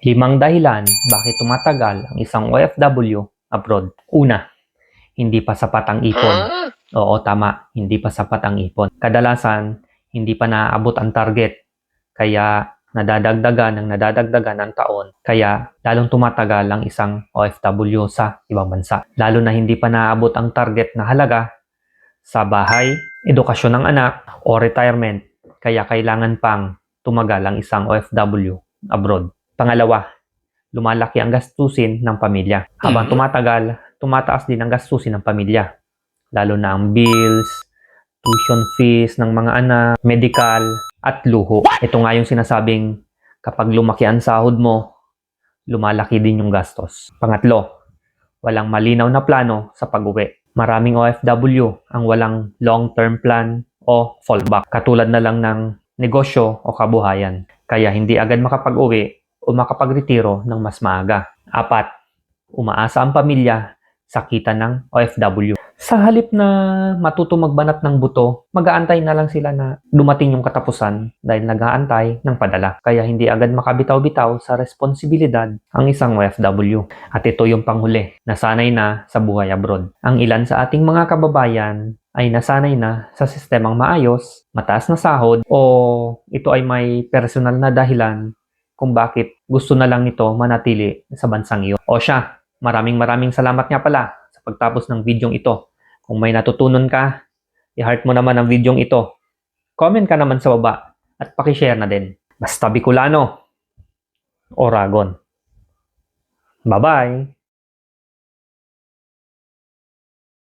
Limang dahilan bakit tumatagal ang isang OFW abroad. Una, hindi pa sapat ang ipon. Oo, tama, hindi pa sapat ang ipon. Kadalasan, hindi pa naaabot ang target. Kaya nadadagdagan ng nadadagdagan ng taon. Kaya lalong tumatagal ang isang OFW sa ibang bansa. Lalo na hindi pa naaabot ang target na halaga sa bahay, edukasyon ng anak, o retirement. Kaya kailangan pang tumagal ang isang OFW abroad. Pangalawa, lumalaki ang gastusin ng pamilya. Habang tumatagal, tumataas din ang gastusin ng pamilya. Lalo na ang bills, tuition fees ng mga anak, medical, at luho. Ito nga yung sinasabing kapag lumaki ang sahod mo, lumalaki din yung gastos. Pangatlo, walang malinaw na plano sa pag-uwi. Maraming OFW ang walang long-term plan o fallback. Katulad na lang ng negosyo o kabuhayan. Kaya hindi agad makapag-uwi o makapag-retiro ng mas maaga. Apat, umaasa ang pamilya sa kita ng OFW. Sa halip na matuto magbanat ng buto, mag-aantay na lang sila na dumating yung katapusan dahil nag-aantay ng padala. Kaya hindi agad makabitaw-bitaw sa responsibilidad ang isang OFW. At ito yung panghuli, nasanay na sa buhay abroad. Ang ilan sa ating mga kababayan ay nasanay na sa sistemang maayos, mataas na sahod, o ito ay may personal na dahilan kung bakit gusto na lang nito manatili sa bansang iyo. O siya, maraming maraming salamat nga pala sa pagtapos ng videong ito. Kung may natutunan ka, i-heart mo naman ang videong ito. Comment ka naman sa baba at pakishare na din. Basta Bicolano, Oragon. Bye-bye!